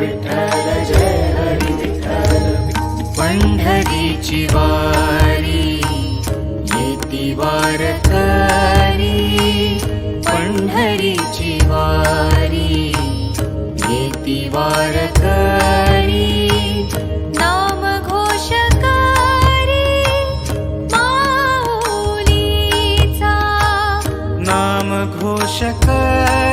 विठ्ठल जय हरी विठ्ठल पंढरीची वारी येती वारकरी पंढरीची वारी येती वारकरी घोषकारी